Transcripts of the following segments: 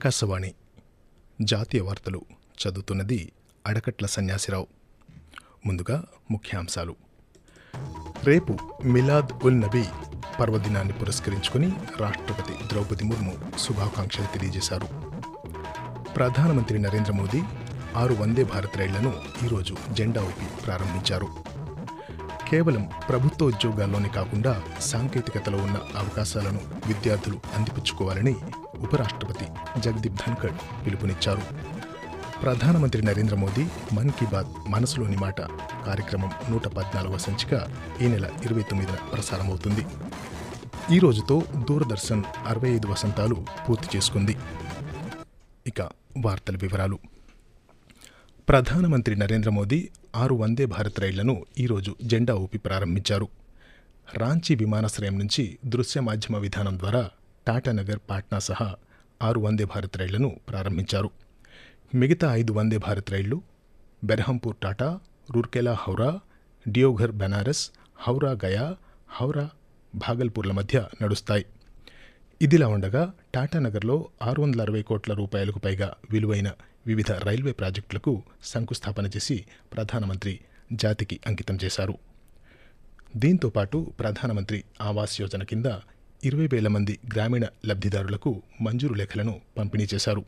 ఆకాశవాణి. జాతీయ వార్తలు చదువుతున్నది అడకట్ల సన్యాసిరావు. ముందుగా ముఖ్యాంశాలు. రేపు మిలాద్ ఉల్ నబీ పర్వదినాన్ని పురస్కరించుకుని రాష్ట్రపతి ద్రౌపది ముర్ము శుభాకాంక్షలు తెలియజేశారు. ప్రధానమంత్రి నరేంద్ర మోదీ ఆరు వందే భారత్ రైళ్ళను ఈరోజు జెండా ఊపి ప్రారంభించారు. కేవలం ప్రభుత్వ ఉద్యోగాల్లోనే కాకుండా సాంకేతికతలో ఉన్న అవకాశాలను విద్యార్థులు అందిపుచ్చుకోవాలని ఉపరాష్ట్రపతి జగదీప్ ధన్కడ్ పిలుపునిచ్చారు. ప్రధానమంత్రి నరేంద్ర మోదీ మన్ కీ బాత్ మనసులోని మాట కార్యక్రమం నూట పద్నాలుగవ సంచిక ఈ నెల ఇరవై తొమ్మిదిన ప్రసారమవుతుంది. ఈ రోజుతో దూరదర్శన్ అరవై ఐదు వసంతాలు పూర్తి చేసుకుంది. ఇక వార్తల వివరాలు. ప్రధానమంత్రి నరేంద్ర మోదీ ఆరు వందే భారత్ రైళ్ళను ఈరోజు జెండా ఊపి ప్రారంభించారు. రాంచీ విమానాశ్రయం నుంచి దృశ్య మాధ్యమ విధానం ద్వారా టాటానగర్ పాట్నా సహా ఆరు వందే భారత్ రైళ్ళను ప్రారంభించారు. మిగతా ఐదు వందే భారత్ రైళ్ళు బెర్హంపూర్ టాటా రూర్కెలా హౌరా డియోఘర్ బెనారస్ హౌరా గయా హౌరా భాగల్పూర్ల మధ్య నడుస్తాయి. ఇదిలా ఉండగా టాటానగర్లో ఆరు వందల అరవై కోట్ల రూపాయలకు పైగా విలువైన వివిధ రైల్వే ప్రాజెక్టులకు శంకుస్థాపన చేసి ప్రధానమంత్రి జాతికి అంకితం చేశారు. దీంతో పాటు ప్రధానమంత్రి ఆవాస్ యోజన కింద ఇరవై వేల మంది గ్రామీణ లబ్ధిదారులకు మంజూరు లేఖలను పంపిణీ చేశారు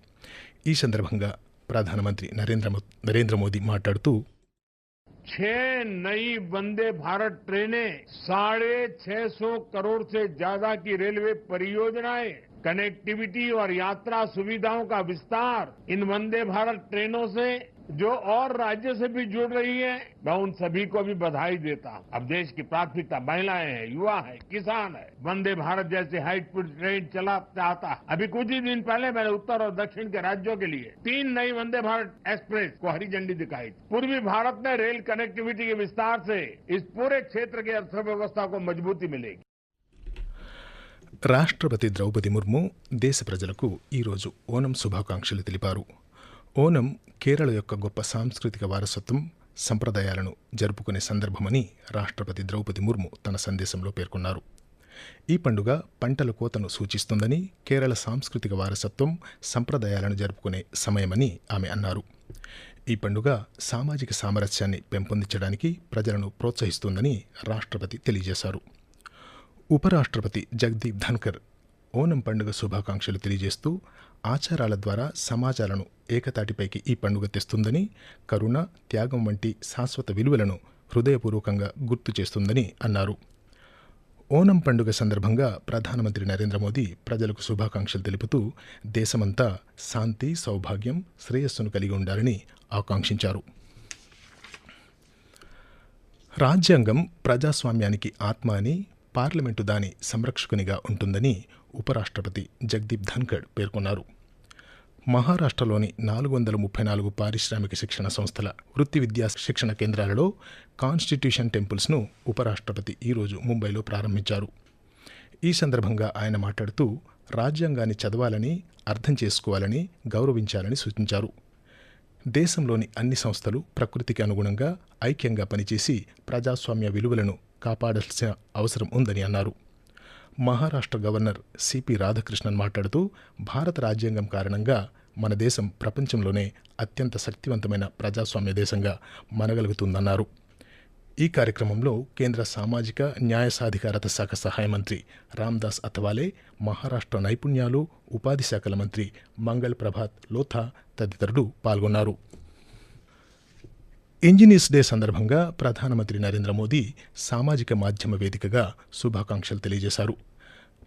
ఈ సందర్భంగా ప్రధానమంత్రి నరేంద్ర మో- నరేంద్ర మోదీ మాట్లాడుతూ छह नई वंदे भारत ट्रेनें साढ़े छह सौ करोड़ से ज्यादा की रेलवे परियोजनाएं कनेक्टिविटी और यात्रा सुविधाओं का विस्तार इन वंदे भारत ट्रेनों से जो और राज्य से भी जुड़ रही है मैं उन सभी को भी बधाई देता हूं अब देश की प्राथमिकता महिलाएं हैं युवा है किसान है वंदे भारत जैसे हाई स्पीड ट्रेन चला चाहता है अभी कुछ ही दिन पहले मैंने उत्तर और दक्षिण के राज्यों के लिए तीन नई वंदे भारत एक्सप्रेस को हरी झंडी दिखाई पूर्वी भारत में रेल कनेक्टिविटी के विस्तार से इस पूरे क्षेत्र की अर्थव्यवस्था को मजबूती मिलेगी రాష్ట్రపతి ద్రౌపది ముర్ము దేశ ప్రజలకు ఈరోజు ఓనం శుభాకాంక్షలు తెలిపారు ఓనం కేరళ యొక్క గొప్ప సాంస్కృతిక వారసత్వం సంప్రదాయాలను జరుపుకునే సందర్భమని రాష్ట్రపతి ద్రౌపది ముర్ము తన సందేశంలో పేర్కొన్నారు. ఈ పండుగ పంటల కోతను సూచిస్తుందని కేరళ సాంస్కృతిక వారసత్వం సంప్రదాయాలను జరుపుకునే సమయమని ఆమె అన్నారు. ఈ పండుగ సామాజిక సామరస్యాన్ని పెంపొందించడానికి ప్రజలను ప్రోత్సహిస్తుందని రాష్ట్రపతి తెలియజేశారు. ఉపరాష్ట్రపతి జగదీప్ ధన్కర్ ఓనం పండుగ శుభాకాంక్షలు తెలియజేస్తూ ఆచారాల ద్వారా సమాజాలను ఏకతాటిపైకి ఈ పండుగ తెస్తుందని కరుణ త్యాగం వంటి శాశ్వత విలువలను హృదయపూర్వకంగా గుర్తు చేస్తుందని అన్నారు. ఓనం పండుగ సందర్భంగా ప్రధానమంత్రి నరేంద్ర మోదీ ప్రజలకు శుభాకాంక్షలు తెలుపుతూ దేశమంతా శాంతి సౌభాగ్యం శ్రేయస్సును కలిగి ఉండాలని ఆకాంక్షించారు. రాజ్యాంగం ప్రజాస్వామ్యానికి ఆత్మ అని పార్లమెంటు దాని సంరక్షకునిగా ఉంటుందని ఉపరాష్ట్రపతి జగదీప్ ధన్కడ్ పేర్కొన్నారు. మహారాష్ట్రలోని నాలుగు వందల ముప్పై నాలుగు పారిశ్రామిక శిక్షణ సంస్థల వృత్తి విద్యా శిక్షణ కేంద్రాలలో కాన్స్టిట్యూషన్ టెంపుల్స్ను ఉపరాష్ట్రపతి ఈరోజు ముంబైలో ప్రారంభించారు. ఈ సందర్భంగా ఆయన మాట్లాడుతూ రాజ్యాంగాన్ని చదవాలని అర్థం చేసుకోవాలని గౌరవించాలని సూచించారు. దేశంలోని అన్ని సంస్థలు ప్రకృతికి అనుగుణంగా ఐక్యంగా పనిచేసి ప్రజాస్వామ్య విలువలను కాపాడాల్సిన అవసరం ఉందని అన్నారు. మహారాష్ట్ర గవర్నర్ సిపి రాధాకృష్ణన్ మాట్లాడుతూ భారత రాజ్యాంగం కారణంగా మన దేశం ప్రపంచంలోనే అత్యంత శక్తివంతమైన ప్రజాస్వామ్య దేశంగా మనగలుగుతుందన్నారు. ఈ కార్యక్రమంలో కేంద్ర సామాజిక న్యాయ సాధికారత శాఖ సహాయ మంత్రి రామ్దాస్ అథవాలే మహారాష్ట్ర నైపుణ్యాలు ఉపాధి శాఖల మంత్రి మంగళ్ ప్రభాత్ లోథా తదితరులు పాల్గొన్నారు. ఇంజనీర్స్ డే సందర్భంగా ప్రధానమంత్రి నరేంద్ర మోదీ సామాజిక మాధ్యమ వేదికగా శుభాకాంక్షలు తెలియజేశారు.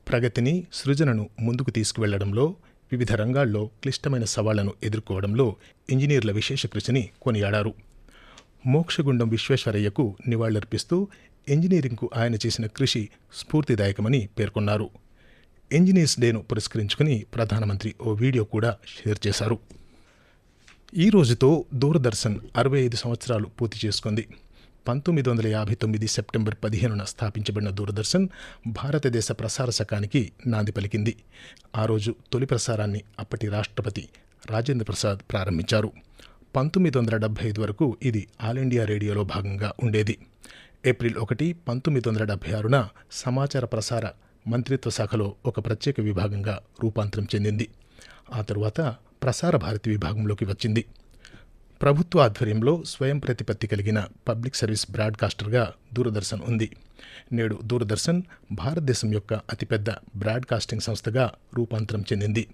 ప్రగతిని సృజనను ముందుకు తీసుకువెళ్ళడంలో వివిధ రంగాల్లో క్లిష్టమైన సవాళ్ళను ఎదుర్కోవడంలో ఇంజనీర్ల విశేష కృషిని కొనియాడారు. మోక్షగుండం విశ్వేశ్వరయ్యకు నివాళులర్పిస్తూ ఇంజనీరింగ్కు ఆయన చేసిన కృషి స్ఫూర్తిదాయకమని పేర్కొన్నారు. ఇంజనీర్స్ డేను పురస్కరించుకుని ప్రధానమంత్రి ఓ వీడియో కూడా షేర్ చేశారు. ఈ రోజుతో దూరదర్శన్ అరవై ఐదు సంవత్సరాలు పూర్తి చేసుకుంది. పంతొమ్మిది వందల యాభై తొమ్మిది సెప్టెంబర్ పదిహేనున స్థాపించబడిన దూరదర్శన్ భారతదేశ ప్రసార శకానికి నాంది పలికింది. ఆ రోజు తొలి ప్రసారాన్ని అప్పటి రాష్ట్రపతి రాజేంద్ర ప్రసాద్ ప్రారంభించారు. పంతొమ్మిది వందల డెబ్బై ఐదు వరకు ఇది ఆల్ ఇండియా రేడియోలో భాగంగా ఉండేది. ఏప్రిల్ ఒకటి పంతొమ్మిది వందల డెబ్బై ఆరున సమాచార ప్రసార మంత్రిత్వ శాఖలో ఒక ప్రత్యేక విభాగంగా రూపాంతరం చెందింది. ఆ తరువాత ప్రసార భారతి విభాగంలోకి వచ్చింది. ప్రభుత్వ ఆధ్వర్యంలో స్వయం ప్రతిపత్తి కలిగిన పబ్లిక్ సర్వీస్ బ్రాడ్కాస్టర్గా దూరదర్శన్ ఉంది. నేడు దూరదర్శన్ భారతదేశం యొక్క అతిపెద్ద బ్రాడ్కాస్టింగ్ సంస్థగా రూపాంతరం చెందింది.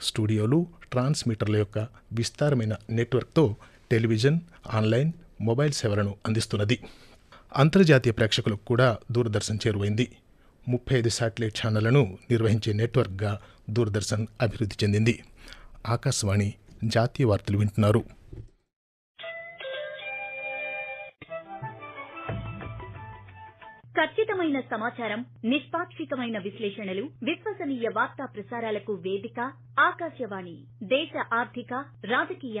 స్టూడియోలు ట్రాన్స్మిటర్ల యొక్క విస్తారమైన నెట్వర్క్తో టెలివిజన్ ఆన్లైన్ మొబైల్ సేవలను అందిస్తున్నది. అంతర్జాతీయ ప్రేక్షకులకు కూడా దూరదర్శన్ చేరువైంది. ముప్పై ఐదు శాటిలైట్ ఛానళ్ళను నిర్వహించే నెట్వర్క్గా దూరదర్శన్ అభివృద్ధి చెందింది. ఆకాశవాణి జాతీయ వార్తలు వింటున్నారు. ఖచ్చితమైన సమాచారం నిష్పాక్షికమైన విశ్లేషణలు విశ్వసనీయ వార్తా ప్రసారాలకు వేదిక ఆకాశవాణి దేశ ఆర్థిక రాజకీయ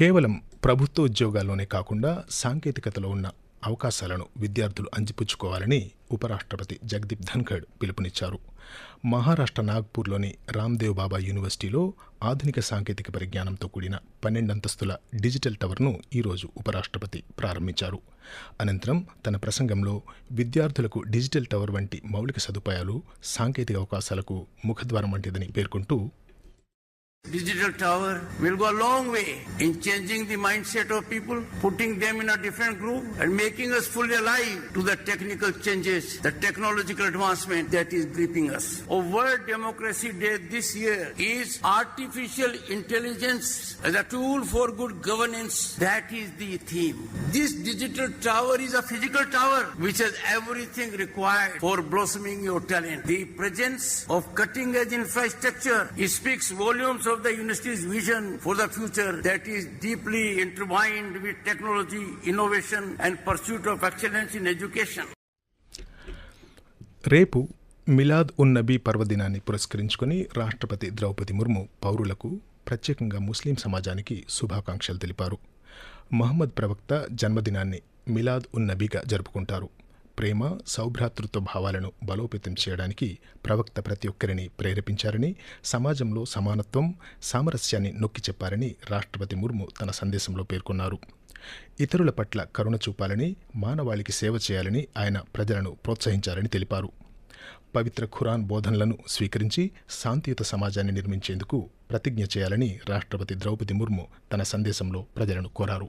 కేవలం ప్రభుత్వ ఉద్యోగాల్లోనే కాకుండా సాంకేతికతలో ఉన్న అవకాశాలను విద్యార్థులు అందిపుచ్చుకోవాలని ఉపరాష్ట్రపతి జగదీప్ ధన్ఖడ్ పిలుపునిచ్చారు. మహారాష్ట్ర నాగ్పూర్లోని రామ్దేవ్ బాబా యూనివర్సిటీలో ఆధునిక సాంకేతిక పరిజ్ఞానంతో కూడిన పన్నెండంతస్తుల డిజిటల్ టవర్ను ఈరోజు ఉపరాష్ట్రపతి ప్రారంభించారు. అనంతరం తన ప్రసంగంలో విద్యార్థులకు డిజిటల్ టవర్ వంటి మౌలిక సదుపాయాలు సాంకేతిక అవకాశాలకు ముఖద్వారం వంటిదని పేర్కొంటూ Digital tower will go a long way in changing the mindset of people, putting them in a different group and making us fully alive to the technical changes, the technological advancement that is gripping us. A World Democracy Day this year is artificial intelligence as a tool for good governance. That is the theme. This digital tower is a physical tower which has everything required for blossoming your talent. The presence of cutting edge infrastructure speaks volumes of the university's vision for the future that is deeply intertwined with technology, innovation, and pursuit of excellence in education. రేపు మిలాద్ ఉన్ నబీ పర్వదినాన్ని పురస్కరించుకొని రాష్ట్రపతి ద్రౌపది ముర్ము పౌరులకు ప్రత్యేకంగా ముస్లిం సమాజానికి శుభాకాంక్షలు తెలిపారు మహమ్మద్ ప్రవక్త జన్మదినాన్ని మిలాద్ ఉన్ నబీగా జరుపుకుంటారు ప్రేమ సౌభ్రాతృత్వ భావాలను బలోపేతం చేయడానికి ప్రవక్త ప్రతి ఒక్కరిని ప్రేరేపించారని సమాజంలో సమానత్వం సామరస్యాన్ని నొక్కి చెప్పారని రాష్ట్రపతి ముర్ము తన సందేశంలో పేర్కొన్నారు. ఇతరుల పట్ల కరుణ చూపాలని మానవాళికి సేవ చేయాలని ఆయన ప్రజలను ప్రోత్సహించారని తెలిపారు. పవిత్ర ఖురాన్ బోధనలను స్వీకరించి శాంతియుత సమాజాన్ని నిర్మించేందుకు ప్రతిజ్ఞ చేయాలని రాష్ట్రపతి ద్రౌపది ముర్ము తన సందేశంలో ప్రజలను కోరారు.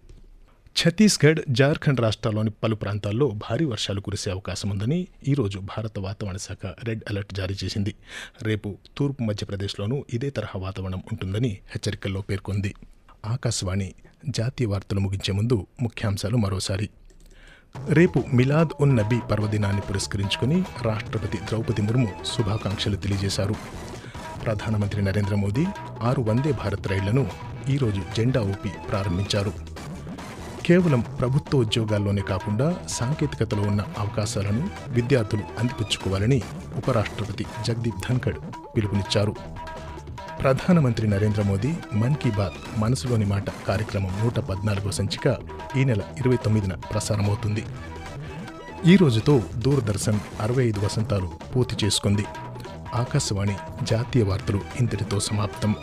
ఛత్తీస్గఢ్ జార్ఖండ్ రాష్ట్రాల్లోని పలు ప్రాంతాల్లో భారీ వర్షాలు కురిసే అవకాశం ఉందని ఈరోజు భారత వాతావరణ శాఖ రెడ్ అలర్ట్ జారీ చేసింది. రేపు తూర్పు మధ్యప్రదేశ్లోనూ ఇదే తరహా వాతావరణం ఉంటుందని హెచ్చరికల్లో పేర్కొంది. ఆకాశవాణి జాతీయ వార్తలు ముగించే ముందు ముఖ్యాంశాలు మరోసారి. రేపు మిలాద్ ఉన్ నబీ పర్వదినాన్ని పురస్కరించుకుని రాష్ట్రపతి ద్రౌపది ముర్ము శుభాకాంక్షలు తెలియజేశారు. ప్రధానమంత్రి నరేంద్ర మోదీ ఆరు వందే భారత్ రైళ్ళను ఈరోజు జెండా ఊపి ప్రారంభించారు. కేవలం ప్రభుత్వ ఉద్యోగాల్లోనే కాకుండా సాంకేతికతలో ఉన్న అవకాశాలను విద్యార్థులు అందిపుచ్చుకోవాలని ఉపరాష్ట్రపతి జగదీప్ ధన్ఖడ్ పిలుపునిచ్చారు. ప్రధానమంత్రి నరేంద్ర మోదీ మన్ కీ బాత్ మనసులోని మాట కార్యక్రమం నూట పద్నాలుగో సంచిక ఈ నెల ఇరవై తొమ్మిదిన ప్రసారమవుతుంది. ఈ రోజుతో దూరదర్శన్ అరవై ఐదు వసంతాలు పూర్తి చేసుకుంది. ఆకాశవాణి జాతీయ వార్తలు ఇంతటితో సమాప్తం.